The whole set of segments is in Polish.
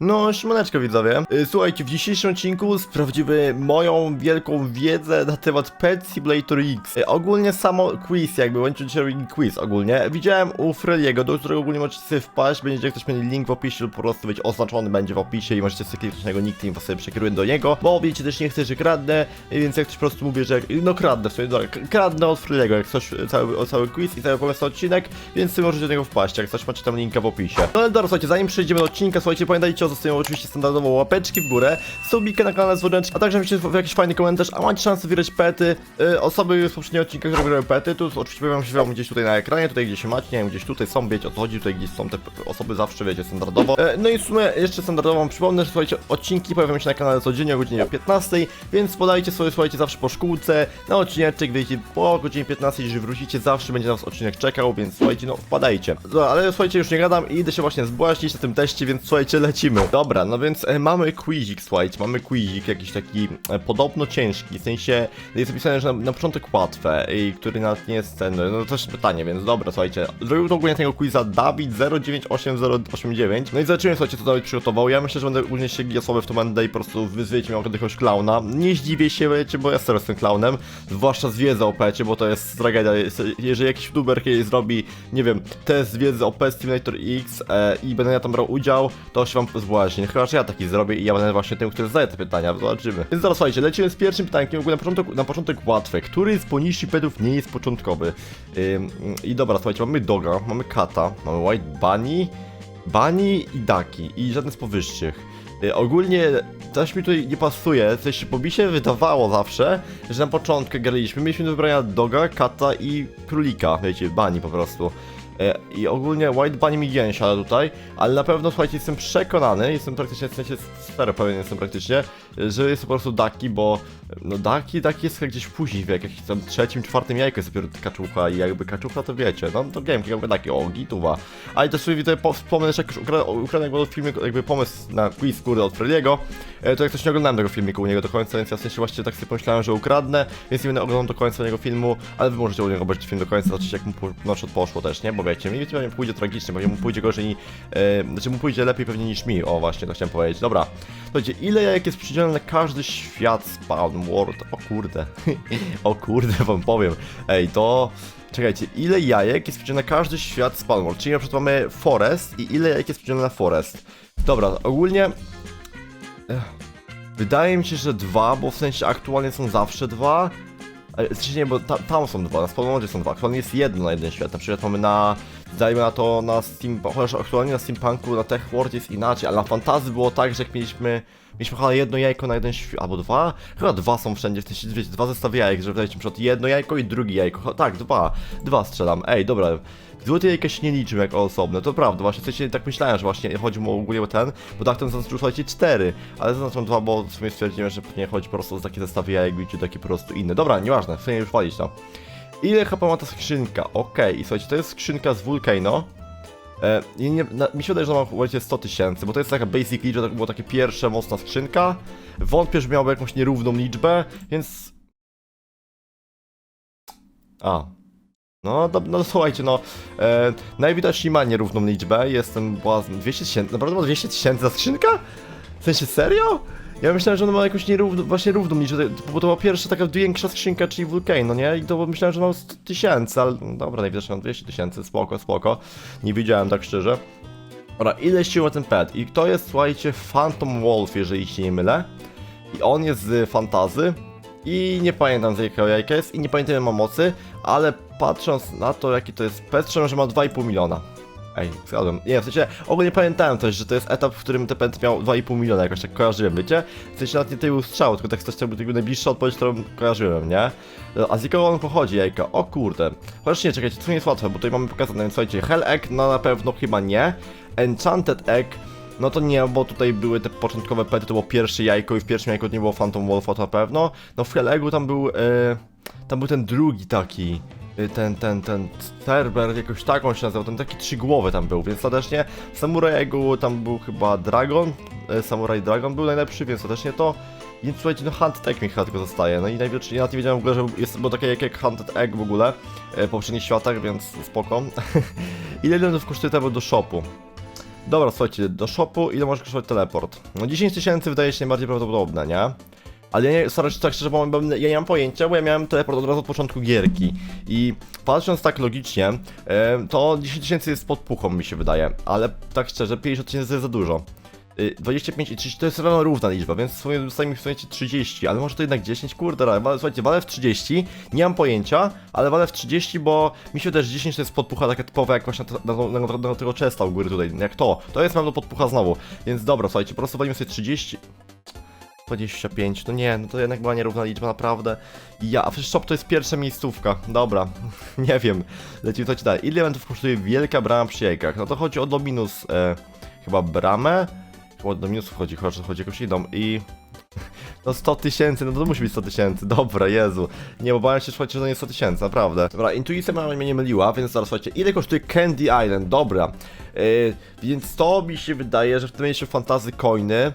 No, siemaneczko widzowie. Y, Słuchajcie, w dzisiejszym odcinku sprawdzimy moją wielką wiedzę na temat Pet Simulator X. Y, Ogólnie samo quiz, jakby się quiz ogólnie. Widziałem u Freliego, do którego ogólnie możecie sobie wpaść, będziecie ktoś mieli link w opisie lub po prostu być oznaczony będzie w opisie i możecie sobie kliknąć na jego nickname, was sobie przekieruję do niego, bo wiecie, też nie chcę, że kradnę, y, więc jak ktoś po prostu mówię, że no kradnę w sumie, dobra, kradnę od Freliego, jak coś, cały, cały quiz i cały pomysł odcinek, więc sobie możecie do niego wpaść, jak coś macie tam linka w opisie. No ale dobra, słuchajcie, zanim przejdziemy do odcinka, słuchajcie, pamiętajcie o zostawieniu oczywiście standardowo łapeczki w górę, subika na kanale dzwoneczki, a także w jakiś fajny komentarz, a macie szansę wygrać pety, y, osoby z poprzedniego odcinka, które wygrały pety, tu oczywiście pojawią się wam gdzieś tutaj na ekranie, tutaj gdzieś się macie, nie wiem, gdzieś tutaj są, wiecie o co chodzi, tutaj gdzieś są te osoby zawsze, wiecie, standardowo. E, no i w sumie jeszcze standardowo wam przypomnę, że słuchajcie, odcinki pojawiają się na kanale codziennie o godzinie 15, więc podajcie sobie, słuchajcie, zawsze po szkółce, na odcineczek, wiecie, po godzinie 15, jeżeli wrócicie, zawsze będzie na was odcinek czekał, więc słuchajcie, no wpadajcie. Dobra, ale słuchajcie, już nie gadam i idę się właśnie zbłaźnić na tym teście, więc słuchajcie, lecimy. Dobra, no więc e, mamy quizik, słuchajcie, mamy quizik jakiś taki e, podobno ciężki, w sensie jest napisane, że na, na początek łatwe, i który nawet nie jest ten, no to też pytanie, więc dobra, słuchajcie, zrobił to ogólnie tego quiza Dawid 098089, no i zobaczymy, słuchajcie, co Dawid przygotował, ja myślę, że będę ogólnie się giasowy w to będę i po prostu wyzwiecie od jakiegoś klauna, nie zdziwię się, wiecie, bo ja serio jestem klaunem, zwłaszcza z wiedzy o pecie, bo to jest tragedia, jeżeli jakiś youtuber kiedyś zrobi, nie wiem, test wiedzy o Pet Simulator X e, i będę ja tam brał udział, to się wam zbłaźni, chyba, że ja taki zrobię i ja będę właśnie tym, który zadaje te pytania, zobaczymy. Więc zaraz, słuchajcie, lecimy z pierwszym ogóle na początek, na początek łatwe, który z poniższych petów nie jest początkowy? Ym, I dobra, słuchajcie, mamy doga, mamy kata, mamy white bunny, bunny i daki i żaden z powyższych. Y, ogólnie coś mi tutaj nie pasuje, coś się wydawało zawsze, że na początku graliśmy, mieliśmy do wybrania doga, kata i królika, wiecie, bunny po prostu. E, I ogólnie White Bunny mi siada tutaj, ale na pewno słuchajcie, jestem przekonany, jestem praktycznie, w sensie sferę pewien jestem praktycznie, że jest po prostu Daki, bo no Daki, Daki jest gdzieś później, w jakimś tam trzecim, czwartym jajku jest dopiero kaczucha i jakby kaczucha to wiecie, no to wiem, jakby taki, o gituwa. Ale też sobie tutaj po- wspomnę, że jak już ukra- ukradłem jakby filmik, jakby pomysł na quiz kurde od Frediego, e, to jak coś nie oglądałem tego filmiku u niego do końca, więc ja w sensie właściwie tak sobie pomyślałem, że ukradnę, więc nie będę oglądał do końca jego filmu, ale wy możecie u niego obejrzeć film do końca, zobaczyć jak mu na przykład poszło też, nie? Bo wiecie, mi pewnie pójdzie tragicznie, pewnie mu pójdzie gorzej, e, znaczy mu pójdzie lepiej pewnie niż mi, o właśnie, to chciałem powiedzieć. Dobra, słuchajcie, ile jajek jest przydzielone na każdy świat World? O kurde, o kurde wam powiem, ej, to... Czekajcie, ile jajek jest przydzielone na każdy świat Spawn World? Czyli na przykład mamy Forest i ile jajek jest przydzielone na Forest? Dobra, ogólnie... Ech, Wydaje mi się, że dwa, bo w sensie aktualnie są zawsze dwa. Sensie nie, bo ta, tam są dwa, na Spawnmodzie są dwa. Aktualnie jest jedno na jeden świat. Na przykład mamy na. Dajmy na to na Steam. Chociaż aktualnie na Steampunku, na TechWorld jest inaczej, ale na Fantazy było tak, że jak mieliśmy. Mieliśmy chyba jedno jajko na jeden świat, albo dwa? Chyba dwa są wszędzie, w sensie wiecie, dwa zestawy jajek, że na przykład jedno jajko i drugie jajko. Tak, dwa. Dwa strzelam. Ej, dobra. Złote jajka się nie liczą jako osobne, to prawda, właśnie w sensie tak myślałem, że właśnie chodzi mu ogólnie o ten, bo tak ten zaznaczył słuchajcie cztery, ale zaznaczam dwa, bo w sumie stwierdziłem, że nie chodzi po prostu o takie zestawy jajek, czy takie po prostu inne. Dobra, nieważne, w sumie już walić to. Ile HP ma ta skrzynka? Okej, i słuchajcie, to jest skrzynka z Vulcano. E, i nie, na, mi się wydaje, że ona ma słuchajcie 100 tysięcy, bo to jest taka basic liczba, to była takie pierwsze mocna skrzynka. Wątpię, że miałaby jakąś nierówną liczbę, więc... A, no, do, no słuchajcie, no, e, najwidoczniej ma nierówną liczbę, jestem błazny, 200 tysięcy, naprawdę ma 200 tysięcy za skrzynka? W sensie, serio? Ja myślałem, że ona ma jakąś nierówną, właśnie równą liczbę, bo to była pierwsza taka większa skrzynka, czyli Vulcano, nie? I to myślałem, że ma 100 tysięcy, ale no, dobra, najwidoczniej mam 200 tysięcy, spoko, spoko, nie widziałem tak szczerze. Dobra, ile sił ma ten pet? I to jest, słuchajcie, Phantom Wolf, jeżeli się nie mylę. I on jest z fantazy. I nie pamiętam z jakiego jajka jest i nie pamiętam ile ma mocy, ale patrząc na to jaki to jest pet, że ma 2,5 miliona. Ej, zgadłem. Nie, w sensie ogólnie pamiętałem też, że to jest etap, w którym ten pet miał 2,5 miliona, jakoś tak kojarzyłem, wiecie? W sensie nawet nie był strzał, tylko tak coś to był najbliższa odpowiedź, którą kojarzyłem, nie? A z jakiego on pochodzi, jajka? O kurde. Chociaż nie, czekajcie, to nie jest łatwe, bo tutaj mamy pokazane, więc słuchajcie, Hell Egg, no na pewno chyba nie. Enchanted Egg, no to nie, bo tutaj były te początkowe pety, to było pierwsze jajko i w pierwszym jajku nie było Phantom Wolfa, to na pewno. No w Hell Eggu tam był, e, tam był ten drugi taki, e, ten, ten, ten Cerber, jakoś tak on się nazywał, ten taki trzygłowy tam był, więc serdecznie Eggu tam był chyba Dragon, e, Samurai Dragon był najlepszy, więc serdecznie to. Więc słuchajcie, no Hunted Egg mi chyba tylko zostaje, no i najwidoczniej ja nie wiedziałem w ogóle, że jest, bo takie jak, jak Hunted Egg w ogóle, e, w poprzednich światach, więc spoko. Ile elementów kosztuje to do shopu? Dobra, słuchajcie, do shopu ile może kosztować teleport? No 10 tysięcy wydaje się najbardziej prawdopodobne, nie? Ale ja nie, sorry, tak szczerze powiem, ja nie mam pojęcia, bo ja miałem teleport od razu od początku gierki. I patrząc tak logicznie, to 10 tysięcy jest podpuchą mi się wydaje, ale tak szczerze, 50 tysięcy jest za dużo. Y, 25 i 30 to jest równo równa liczba, więc w sumie zostaje mi w sumie 30, ale może to jednak 10, kurde, ale słuchajcie, walę w 30, nie mam pojęcia, ale walę w 30, bo mi się też 10 to jest podpucha taka typowa jak właśnie na, na, na, na tego chesta u góry tutaj, jak to, to jest pewno podpucha znowu, więc dobra, słuchajcie, po prostu walimy sobie 30, 25, no nie, no to jednak była nierówna liczba, naprawdę. Ja, a przecież shop to jest pierwsza miejscówka, dobra, nie wiem, lecimy co dalej. Ile eventów kosztuje wielka brama przy jajkach? No to chodzi o Dominus, e, chyba bramę, chyba o Dominusów chodzi, że chodzi o jakąś inną i... No 100 tysięcy, no to musi być 100 tysięcy, dobra, Jezu. Nie, bo bałem się, że to nie jest 100 tysięcy, naprawdę. Dobra, intuicja mnie nie myliła, więc zaraz słuchajcie, ile kosztuje Candy Island? Dobra, yy, więc to mi się wydaje, że w tym miejscu fantazy coiny,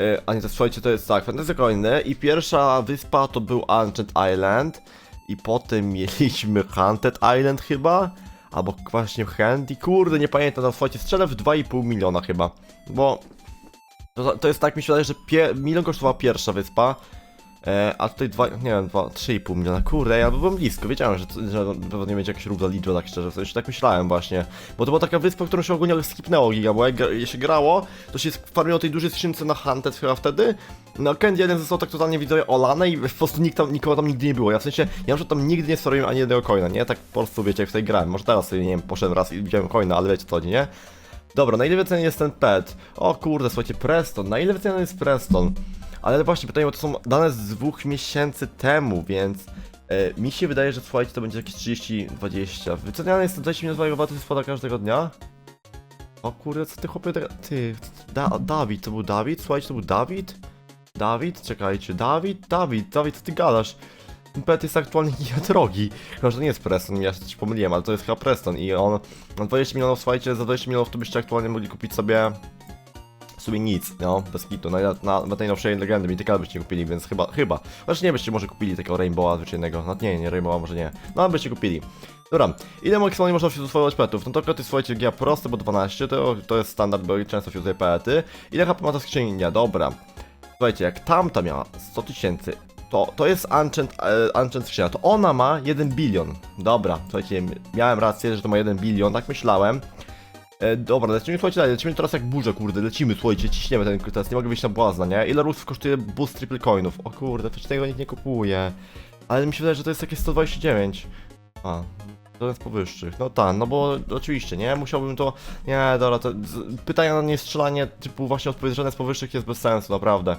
E, A nie, to słuchajcie, to jest tak, Fantasy Coiny i pierwsza wyspa to był Ancient Island i potem mieliśmy Haunted Island chyba, albo właśnie Handy, kurde, nie pamiętam, no słuchajcie, strzelę w 2,5 miliona chyba, bo to, to jest tak, mi się wydaje, że milion kosztowała pierwsza wyspa, E, a tutaj dwa, nie wiem, dwa, 3,5 miliona, kurde, ja byłem blisko, wiedziałem, że, że pewnie nie będzie jakaś równa liczba, tak szczerze, w sensie tak myślałem właśnie, bo to była taka wyspa, którą się ogólnie skipnęło giga, bo jak się grało, to się farmiło tej dużej skrzynce na Hunted chyba wtedy, no Candy jeden został tak totalnie widzowie olane i po prostu nikt tam, nikogo tam nigdy nie było, ja w sensie, ja już tam nigdy nie stworzyłem ani jednego coina, nie, tak po prostu wiecie, jak tutaj grałem, może teraz sobie, nie wiem, poszedłem raz i widziałem coina, ale wiecie co nie? Dobra, na ile wyceniony jest ten pet? O kurde, słuchajcie, Preston, na ile wyceniony jest Preston? Ale właśnie pytanie, to są dane z dwóch miesięcy temu, więc e, mi się wydaje, że słuchajcie, to będzie jakieś 30-20. Wyceniane jest to 20 minut to jest spada każdego dnia? O kurde, co ty chłopie, te- ty, da, Dawid, to był Dawid? Słuchajcie, to był Dawid? Dawid? Czekajcie, Dawid? Dawid, Dawid, co ty gadasz? Pet jest aktualnie nie drogi. Chyba, że to nie jest Preston, ja się coś pomyliłem, ale to jest chyba Preston i on, on 20 milionów, słuchajcie, za 20 milionów to byście aktualnie mogli kupić sobie w sumie nic, no, bez kitu, na, na, na tej nowszej legendy Mythical byście kupili, więc chyba, chyba, znaczy nie byście może kupili takiego Rainbowa zwyczajnego, no nie, nie Rainbowa może nie, no byście kupili. Dobra, ile maksymalnie można się petów? No to koty słuchajcie, gia proste, bo 12, to, to jest standard, bo często się pety. Ile HP ma ta skrzynia? Dobra. Słuchajcie, jak tamta miała 100 tysięcy, to, to jest Ancient, e, Ancient skrzynia, to ona ma 1 bilion. Dobra, słuchajcie, miałem rację, że to ma 1 bilion, tak myślałem. E, dobra, lecimy, słuchajcie, dalej, lecimy teraz jak burza, kurde, lecimy, słuchajcie, ciśniemy ten teraz, nie mogę wyjść na błazna, nie? Ile rusów kosztuje boost triple coinów? O kurde, przecież tego nikt nie kupuje. Ale mi się wydaje, że to jest jakieś 129. A, to jest powyższych. No tak, no bo oczywiście, nie? Musiałbym to... Nie, dobra, to... z- Pytania na nie strzelanie, typu właśnie odpowiedź żadne z powyższych jest bez sensu, naprawdę.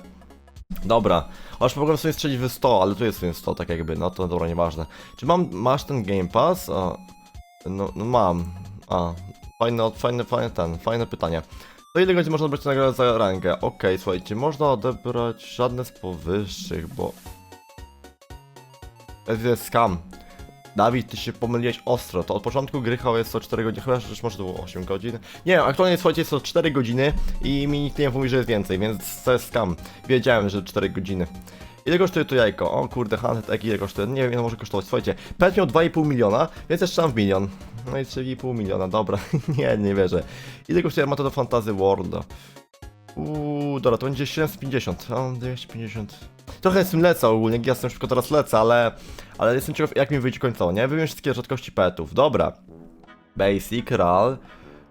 Dobra, aż mogłem sobie strzelić w 100, ale tu jest w 100, tak jakby, no to dobra, nieważne. Czy mam, masz ten Game Pass? O, no, no mam. A, fajne, fajne, fajne ten, fajne pytanie. To ile godzin można brać nagrodę za rangę? Okej, słuchajcie, można odebrać żadne z powyższych, bo... To jest scam. Dawid, ty się pomyliłeś ostro, to od początku gry chyba jest to 4 godziny, chyba że może to było 8 godzin. Nie wiem, aktualnie słuchajcie, jest to 4 godziny i mi nikt nie mówi, że jest więcej, więc to jest scam. Wiedziałem, że 4 godziny. Ile kosztuje to jajko? O kurde, Hunted Egg ile kosztuje? Nie wiem ile może kosztować. Słuchajcie, pet miał 2,5 miliona, więc jeszcze tam w milion. No i 3,5 miliona, dobra, nie, nie wierzę. Ile kosztuje Armata do Fantasy World? Uuu, dobra, to będzie 750, a 250. Trochę tym lecę ogólnie, ja tym szybko teraz lecę, ale, ale jestem ciekaw jak mi wyjdzie końcowo, nie? Wymienię wszystkie rzadkości petów, dobra. Basic, RAL,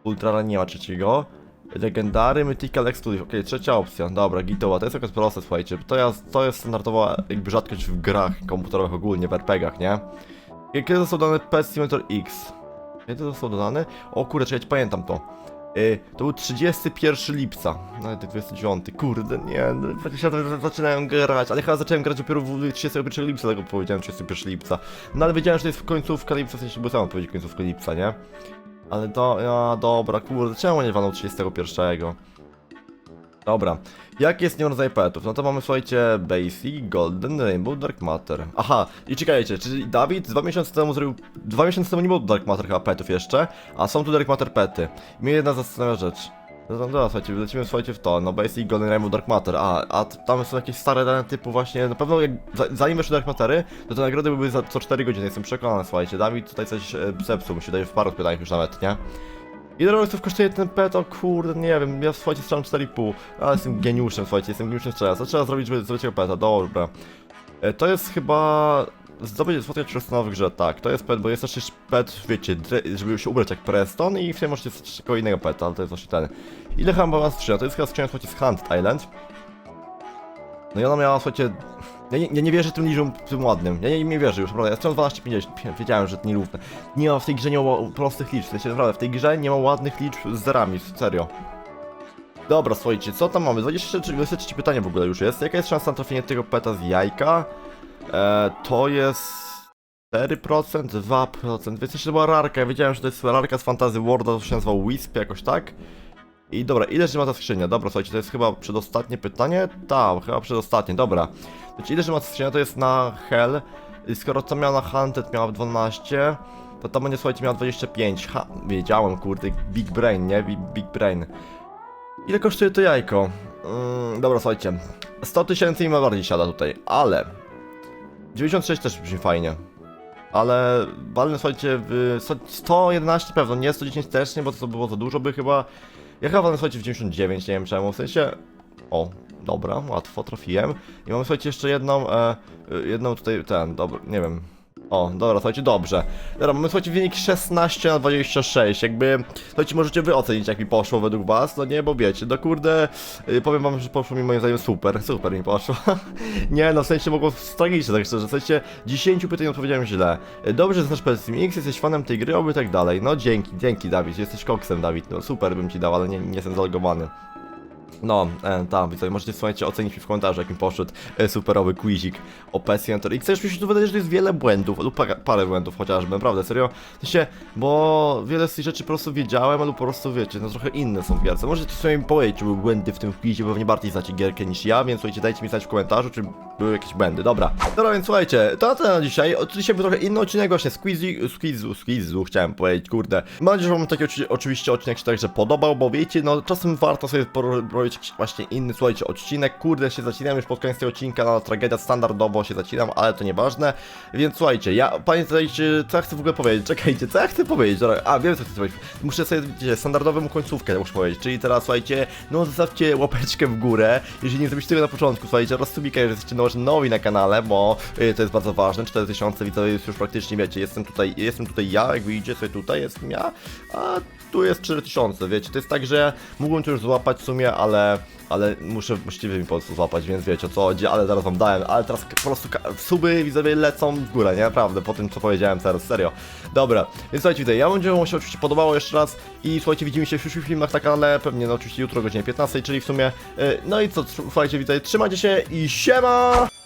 Ultra nie ma trzeciego. Legendary, Mythical, Exclusive, okej, trzecia opcja, dobra, gitowa, to jest jakaś proste, słuchajcie, to jest, to jest standardowa jakby rzadkość w grach komputerowych ogólnie, w RPGach, nie? Kiedy został dodany Pet Simulator X? Kiedy został dodany? O kurde, czekajcie, pamiętam to. Yy, to był 31 lipca, nawet 29, kurde, nie, no, ja to zaczynałem grać, ale chyba zacząłem grać dopiero w 31 lipca, tego powiedziałem 31 lipca. No ale wiedziałem, że to jest końcówka lipca, w sensie, bo sam powiedzieć końcówka lipca, nie? Ale to, ja, dobra, kurde, czemu nie walą 31? Dobra, jaki jest numer rodzaj petów? No to mamy, słuchajcie, Basic, Golden, Rainbow, Dark Matter. Aha, i czekajcie, czyli Dawid dwa miesiące temu zrobił... Dwa miesiące temu nie było Dark Matter chyba petów jeszcze, a są tu Dark Matter pety. Mnie jedna zastanawia rzecz. No dobra, słuchajcie, lecimy słuchajcie w to, no Basic, Golden, Rainbow, Dark Matter, a, a tam są jakieś stare dane typu właśnie, na pewno jak, za- zanim weszły Dark Mattery, to te nagrody były za co 4 godziny, jestem przekonany, słuchajcie, Dawid tutaj coś e, zepsuł, mi się w paru pytaniach już nawet, nie? Ile rodziców kosztuje ten pet? O kurde, nie wiem, ja słuchajcie strzelam 4,5. Ale jestem geniuszem, słuchajcie, jestem geniuszem strzelca. Co trzeba zrobić, żeby zrobić tego peta? Dobra. E, To jest chyba... Zdobyć złotych czy w grze, tak, to jest pet, bo jest też pet, wiecie, żeby się ubrać jak Preston i wtedy możecie coś takiego innego peta, ale to jest właśnie ten. Ile chyba była skrzynia? To jest chyba skrzynia, słuchajcie, z Hunt Island. No i ona miała, słuchajcie... Ja nie, ja nie wierzę tym liczbom tym ładnym. Ja nie, nie wierzę już, naprawdę. Ja strzelam 12,50. Wiedziałem, że to nierówne. Nie ma w tej grze nie ma prostych liczb. W naprawdę, w tej grze nie ma ładnych liczb z zerami, serio. Dobra, słuchajcie, co tam mamy? 23, 23 pytanie w ogóle już jest. Jaka jest szansa na trafienie tego peta z jajka? E, to jest... 4%, 2%, więc jeszcze była rarka, ja wiedziałem, że to jest rarka z Fantasy Worlda, to się nazywał Wisp, jakoś tak. I dobra, ile ma ta skrzynia? Dobra, słuchajcie, to jest chyba przedostatnie pytanie? Tak, chyba przedostatnie, dobra. Znaczy, ile ma ta skrzynia? To jest na Hell. I Skoro to miała na Hunted, miała 12, to ta będzie, słuchajcie, miała 25. Ha, wiedziałem, kurde, Big Brain, nie? Big, Brain. Ile kosztuje to jajko? Mm, dobra, słuchajcie. 100 tysięcy i ma bardziej siada tutaj, ale... 96 też brzmi fajnie. Ale walne słuchajcie w sto- 111 pewno, nie 110 też nie, bo to było za dużo by chyba. Ja chyba walnę słuchajcie w 99, nie wiem czemu, w sensie... O, dobra, łatwo, trafiłem. I mamy słuchajcie jeszcze jedną, e, e, jedną tutaj, ten, dobra, nie wiem. O, dobra, słuchajcie, dobrze. Dobra, mamy słuchajcie wynik 16 na 26, jakby, słuchajcie, możecie wy ocenić jak mi poszło według was, no nie, bo wiecie, no kurde, y, powiem wam, że poszło mi moim zdaniem super, super mi poszło. nie, no w sensie mogło tragicznie, tak szczerze, w sensie 10 pytań odpowiedziałem źle. Y, Dobrze znasz PSM jesteś fanem tej gry, oby tak dalej. No dzięki, dzięki Dawid, jesteś koksem Dawid, no super bym ci dał, ale nie, nie jestem zalogowany. No, e, tam, widzowie, możecie słuchajcie, ocenić mi w komentarzu, jak mi poszedł e, superowy quizik o PES Enter X. Też mi się tu wydaje, że jest wiele błędów, lub parę, parę błędów chociażby, naprawdę, serio. W sensie, bo wiele z tych rzeczy po prostu wiedziałem, lub po prostu, wiecie, no trochę inne są w gierce. Możecie sobie mi powiedzieć, czy były błędy w tym quizie, bo pewnie bardziej znacie gierkę niż ja, więc słuchajcie, dajcie mi znać w komentarzu, czy były jakieś błędy, dobra. Dobra, więc słuchajcie, to na tyle na dzisiaj. O, Dzisiaj był trochę inny odcinek właśnie z quizu, z quizu, z quizu, chciałem powiedzieć, kurde. Mam nadzieję, że wam taki oczy, oczywiście odcinek się także podobał, bo wiecie, no czasem warto sobie porobić jakiś właśnie inny, słuchajcie, odcinek. Kurde, się zacinam już pod koniec tego odcinka, no tragedia standardowo się zacinam, ale to nieważne. Więc słuchajcie, ja pamiętajcie, co ja chcę w ogóle powiedzieć, czekajcie, co ja chcę powiedzieć, a wiem co chcę powiedzieć. Muszę sobie, wiecie, standardową końcówkę muszę powiedzieć, czyli teraz słuchajcie, no zostawcie łapeczkę w górę, jeżeli nie zrobicie tego na początku, słuchajcie, rozsubika, że jesteście nowi- nowi na kanale, bo y, to jest bardzo ważne, 4000 widzowie już praktycznie, wiecie, jestem tutaj, jestem tutaj ja, jak widzicie sobie tutaj, jestem ja, a tu jest 4000, wiecie, to jest tak, że mógłbym to już złapać w sumie, ale ale muszę właściwie mi po prostu złapać, więc wiecie o co chodzi, ale zaraz wam dałem, ale teraz po prostu suby widzowie lecą w górę, nie? Naprawdę, po tym co powiedziałem teraz, serio. Dobra, więc słuchajcie, widzę, ja mam nadzieję, wam się oczywiście podobało jeszcze raz i słuchajcie, widzimy się w przyszłych filmach na kanale, pewnie no oczywiście jutro o godzinie 15, czyli w sumie, y, no i co, słuchajcie, widzę, trzymajcie się i siema!